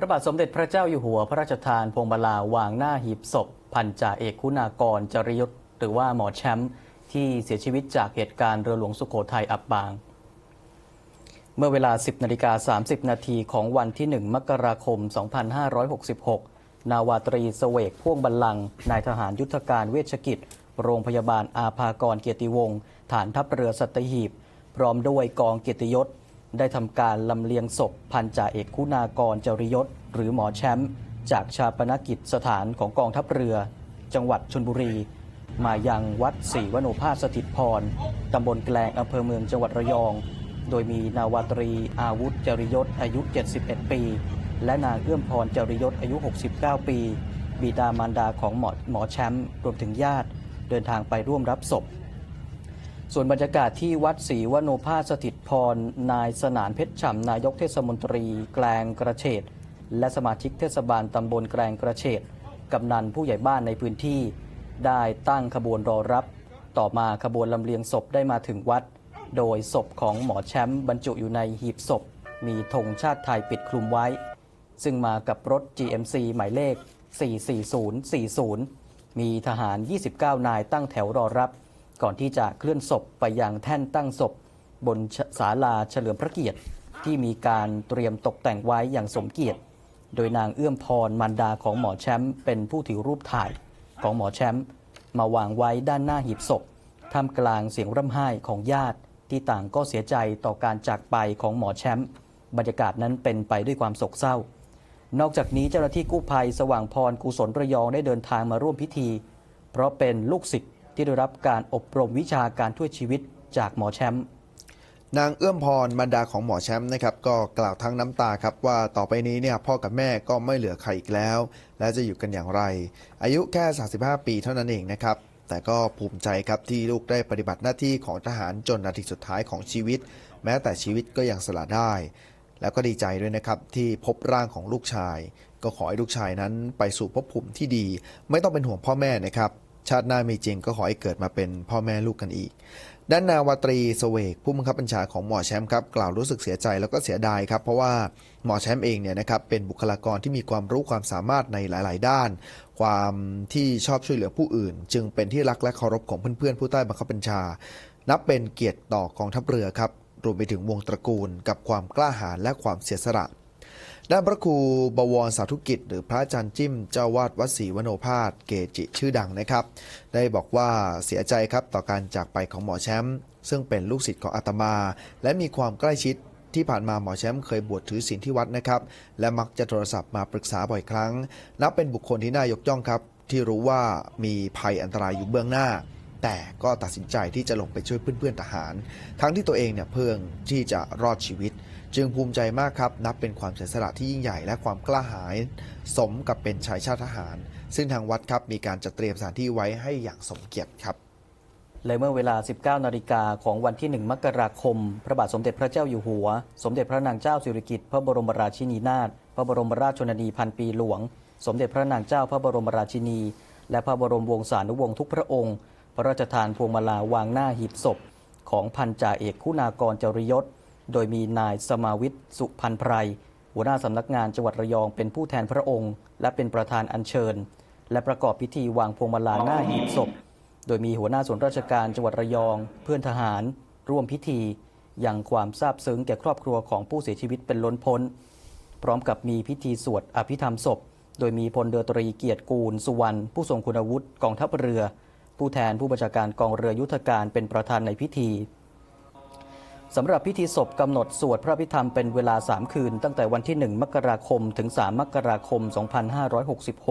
พระบาทสมเด็จพระเจ้าอยู่หัวพระราชทานพวงมาลาวางหน้าหีบศพ พันจ่าเอกคุณากรจริยศหรือว่าหมอแชมป์ที่เสียชีวิตจากเหตุการณ์เรือหลวงสุโขทัยอับปาง เมื่อเวลา 10นาฬิกา30 นาทีของวันที่ 1 มกราคม 2566 นาวาตรีเสวกพ่วงบัลลังก์นายทหารยุทธการเวชกิจ โรงพยาบาลอาภากรเกียรติวงศ์ฐานทัพเรือสัตหีบ พร้อมด้วยกองเกียรติยศ ได้ทำการลำเลียงศพพันจ่าเอกคุณากรจริยศ หรือหมอแชมป์จากชาปนกิจสถานของกองทัพเรือ จังหวัดชนบุรี มายังวัดศรีวโนภาสสถิตพรตำบลแกลงอำเภอเมืองจังหวัดระยอง โดยมีนาวาตรีอาวุธจริยศอายุ 71 ปี และนางเอื้อมพรจริยศอายุ 69 ปี บิดามารดาของหมอหมอแชมป์รวมถึงญาติ เดินทางไปร่วมรับศพ ส่วนบรรยากาศที่วัดศรีวโนภาสถิตพร นายสนานเพชรฉ่ำนายกเทศมนตรี แกลงกระเฉดและสมาชิกเทศบาลตำบลแกลงกระเฉดกำนันผู้ใหญ่บ้านในพื้นที่ ได้ตั้งขบวนรอรับ ต่อมาขบวนลำเลียงศพได้มาถึงวัด โดยศพของหมอแชมป์บรรจุอยู่ในหีบศพ มีธงชาติไทยปิดคลุมไว้ ซึ่งมากับรถ GMC หมายเลข 44040 มีทหาร 29 นายตั้งแถวรอรับ ก่อนที่จะเคลื่อนศพไปยังแท่นตั้งศพ บนศาลาเฉลิมพระเกียรติ ที่มีการเตรียมตกแต่งไว้อย่างสมเกียรติ โดยนางเอื้อมพรมารดาของหมอแชมป์เป็นผู้ถือรูปถ่ายของหมอแชมป์มาวางไว้ด้านหน้าหีบศพท่ามกลางเสียงร่ำไห้ของญาติ ที่ต่างก็เสียใจต่อการจากไปของหมอแชมป์บรรยากาศนั้นเป็นไปด้วยความโศกเศร้า นอกจากนี้เจ้าหน้าที่กู้ภัยสว่างพรกุศลระยองได้เดินทางมาร่วมพิธี เพราะเป็นลูกศิษย์ ที่ได้รับการอบรมวิชาการช่วยชีวิตจากหมอแชมป์นางเอื้อมพรมารดาของหมอแชมป์นะครับก็กล่าวทั้งน้ำตาครับว่าต่อไปนี้เนี่ยพ่อกับแม่ก็ไม่เหลือใครอีกแล้ว และจะอยู่กันอย่างไร อายุแค่ 35 ปีเท่านั้นเองนะครับ แต่ก็ภูมิใจครับที่ลูกได้ปฏิบัติหน้าที่ของทหารจนนาทีสุดท้ายของชีวิต แม้แต่ชีวิตก็ยังสละได้ แล้วก็ดีใจด้วยนะครับที่พบร่างของลูกชาย ก็ขอให้ลูกชายนั้นไปสู่ภพภูมิที่ดี ไม่ต้องเป็นห่วงพ่อแม่นะครับ ชาติหน้ามีจริงก็ขอให้เกิดมาเป็นพ่อแม่ลูกกันอีก ด้านนาวาตรีสเสวกผู้บังคับบัญชาของหมอแชมป์ครับกล่าวรู้สึกเสียใจแล้วก็เสียดายครับ เพราะว่าหมอแชมป์เองเนี่ยนะครับเป็นบุคลากรที่มีความรู้ความสามารถในหลาย ๆ ด้าน ความที่ชอบช่วยเหลือผู้อื่น จึงเป็นที่รักและเคารพของเพื่อน ๆ ผู้ใต้บังคับบัญชา นับเป็นเกียรติต่อกองทัพเรือครับรวมไปถึงวงตระกูลกับความกล้าหาญและความเสียสละ ด้านพระครูบวรสาธุกิจ หรือพระอาจารย์จิ้มเจ้าวาดวัดศรีวโนภาสเกจิชื่อดังนะครับ ได้บอกว่าเสียใจครับต่อการจากไปของหมอแชมป์ซึ่งเป็นลูกศิษย์ของอาตมา และมีความใกล้ชิดที่ผ่านมาหมอแชมป์เคยบวชถือศีลที่วัดนะครับ และมักจะโทรศัพท์มาปรึกษาบ่อยครั้ง นับเป็นบุคคลที่น่ายกย่องครับ ที่รู้ว่ามีภัยอันตรายอยู่เบื้องหน้า แต่ก็ตัดสินใจที่จะลงไปช่วยเพื่อนๆทหาร ทั้งที่ตัวเองเนี่ยเพิ่งที่จะรอดชีวิต จึงภูมิใจมากครับ นับเป็นความเสียสละที่ยิ่งใหญ่และความกล้าหาญสมกับเป็นชายชาติทหาร ซึ่งทางวัดครับมีการจัดเตรียมสถานที่ไว้ให้อย่างสมเกียรติครับและเมื่อเวลา 19 นาฬิกาของวันที่ 1 มกราคม พระบาทสมเด็จพระเจ้าอยู่หัว สมเด็จพระนางเจ้าสิริกิติ์ พระบรมราชินีนาถ พระบรมราชชนนีพันปีหลวง สมเด็จพระนางเจ้าพระบรมราชินี และพระบรมวงศานุวงศ์ทุกพระองค์ ระราชทานพวงมาลาวางหน้าหีบศพ ของพันจ่าเอกคุณากรจริยศ โดยมีนายสมาวิทย์สุพันไพรหัวหน้าสำนักงานจังหวัดระยองเป็นผู้แทนพระองค์ และเป็นประธานอัญเชิญ และประกอบพิธีวางพวงมาลาหน้าหีบศพ โดยมีหัวหน้าส่วนราชการจังหวัดระยอง เพื่อนทหาร ร่วมพิธีอย่างความซาบซึ้งแก่ครอบครัวของผู้เสียชีวิตเป็นล้นพ้น พร้อมกับมีพิธีสวดอภิธรรมศพ โดยมีพลเรือตรีเกียรติกูลสุวรรณผู้ทรงคุณวุฒิกองทัพเรือ ผู้แทนผู้บัญชาการกองเรือยุทธการเป็นประธานในพิธีสำหรับพิธีศพกำหนดสวดพระพิธรรมเป็นเวลา 3 คืน ตั้งแต่วันที่ 1 มกราคมถึง 3 มกราคม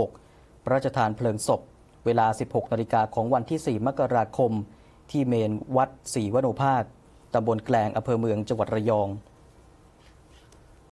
2566 พระราชทานเพลิงศพ เวลา 16 นาฬิกาของวันที่ 4 มกราคม ที่เมนวัดศรีวโนภาสตำบลแกลงอำเภอเมืองจังหวัดระยอง